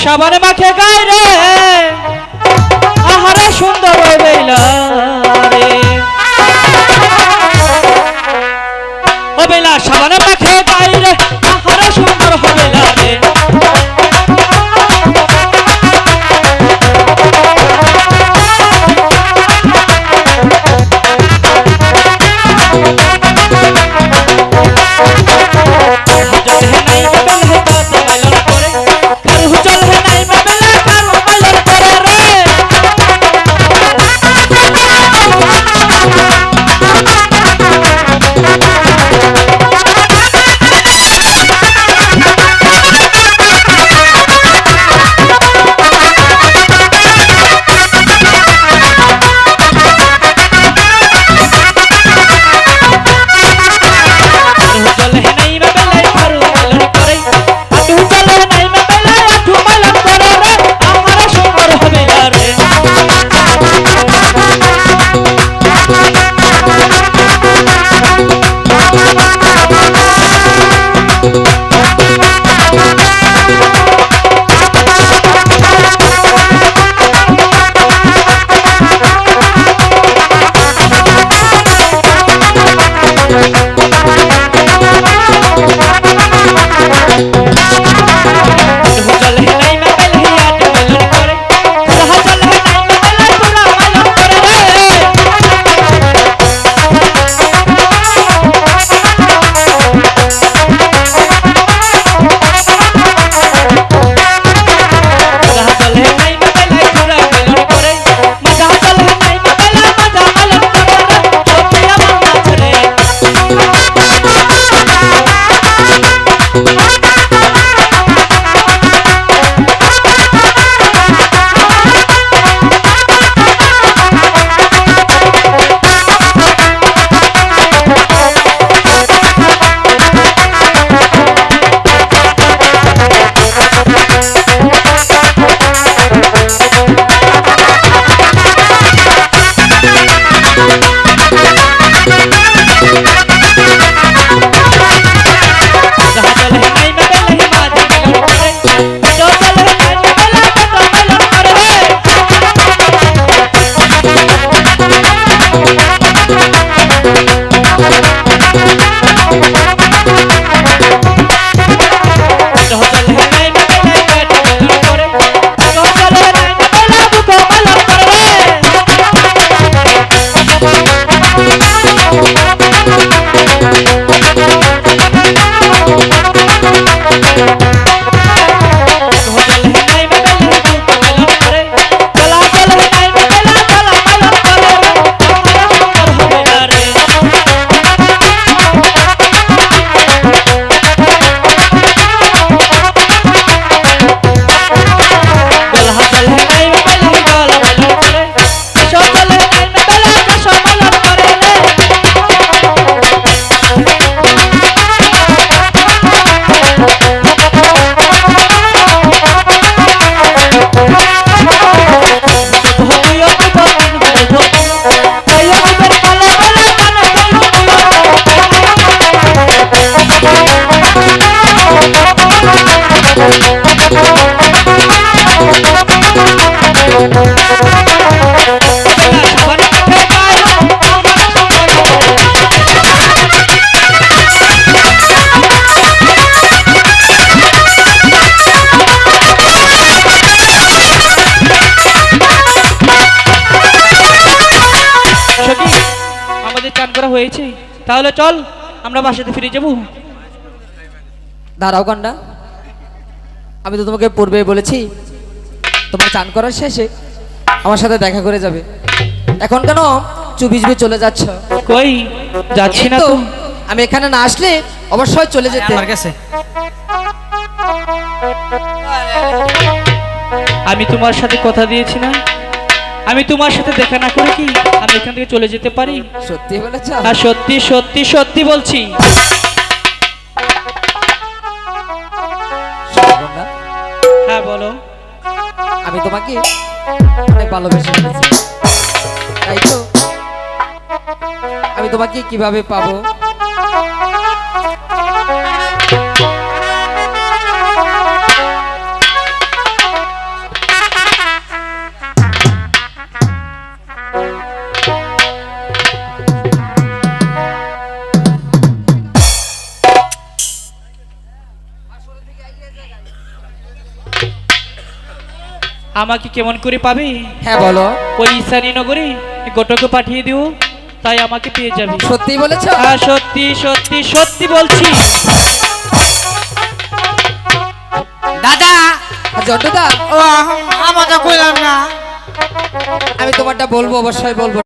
সাবানে মাখে গাই রে। আহারে সুন্দর বেলা রে। ও বেলা সাবানে মাখে গাই রে। করা হয়েছে। তাহলে চল আমরা বাসাতে ফিরে যাব। দাঁড়াও কন্যা আমি তো তোমাকে পূর্বে বলেছি তোমার চান করার শেষে আমার সাথে দেখা করে যাবে। এখন কেন চুপি চুপি চলে যাচ্ছ? কই? যাচ্ছি না তো, তো। আমি এখানে না আসলে অবশ্যই চলে যেতে। আমার কাছে। আমি তোমার সাথে কথা দিয়েছি না? আমি তোমার সাথে দেখা না করে কি আমি এখান থেকে চলে যেতে পারি? সত্যি বলেছ? আর সত্যি সত্যি সত্যি বলছি। হ্যাঁ বলো। আমি তোমাকে অনেক ভালোবেসে ফেলেছি। তাই তো? আমি তোমাকে কীভাবে পাবো? আমাকে কেমন করে পাবি? হ্যাঁ বলো। ওই ঈশানী নগরে গোটকে পাঠিয়ে দিও তাই আমাকে পেয়ে যাবে। সত্যি বলেছ? হ্যাঁ সত্যি সত্যি সত্যি বলছি। দাদা। জটুদা ও আমাকে কইলাম না। আমি তোমারটা বলব অবশ্যই বলব।